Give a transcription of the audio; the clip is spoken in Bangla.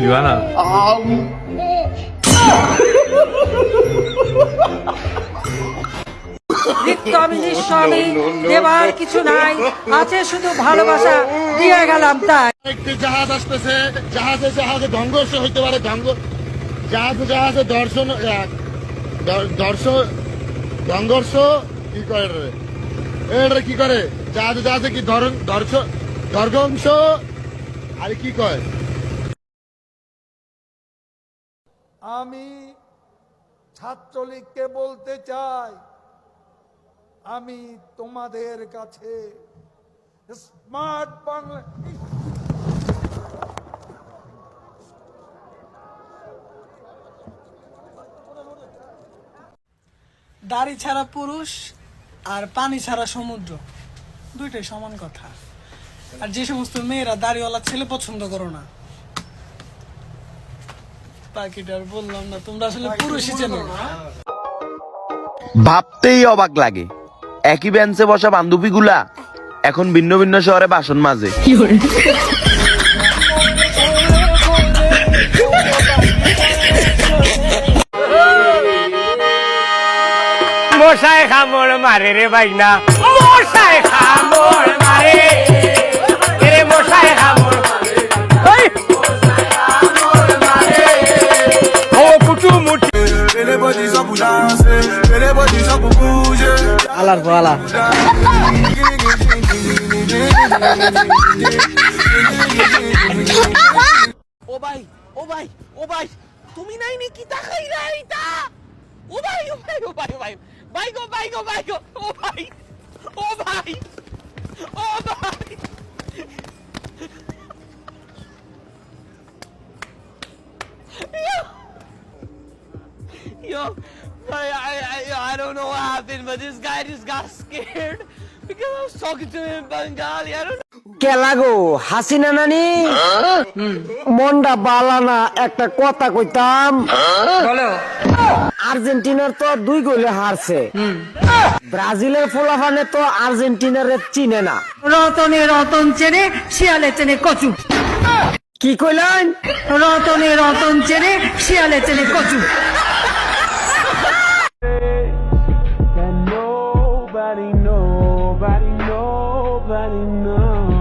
লিওয়ানা রিক্ত আমি নিঃস্ব আমি দেবার কিছু নাই। আছে শুধু ভালোবাসা। দিয়ে গেলাম তাই। একটি জাহাজ আসতেছে। জাহাজে জাহাজে সংঘর্ষ হইতে পারে ধ্বংস। জাহাজে জাহাজে দর্শন দর্শন সংঘর্ষ কি করে রে? এটা কি করে? জাহাজে জাহাজে কি ধরন দর্শ দর্ঘংস? আরে কি কয়? আমি ছাত্রলীগকে বলতে চাই, আমি তোমাদের কাছে স্মার্ট বাংলা দাড়ি ছাড়া পুরুষ আর পানি ছাড়া সমুদ্র। দুইটাই সমান কথা। আর যে সমস্ত মেয়েরা দাড়িওয়ালা ছেলে পছন্দ করো না। পাখিটার বললাম না তোমরা আসলে পুরুষই চেনো। ভাবতেই অবাক লাগে। একই বেঞ্চে বসা বান্ধবীগুলা এখন ভিন্ন ভিন্ন শহরে বাসন মাজে। মশাই খামড় মারে রে ভাই না মশাই খামড় আলার পর আলা ও ভাই ও ভাই ও ভাই তুমি নাই নাকি তাকাই রাইতা ও ভাই ও ভাই ও ভাই ও ভাই ভাই গো ভাই গো ভাই গো ও ভাই ও ভাই Yo, I, I, I, I don't know what happened, but this guy just got scared because I was talking to him in Bengali. I don't know. কেলা গো হাসিনা নানি? মনটা বালানা একটা কথা কইতাম। বলো। আর্জেন্টিনার তো দুই গোলে হারছে। ব্রাজিলের ফোলাফানে তো আর্জেন্টিনারে চিনে না। রতনে রতন চেনে শিয়ালে চেনে কচু। কি কইলেন? রতনে রতন চেনে শিয়ালে চেনে কচু। nobody, nobody, nobody knows.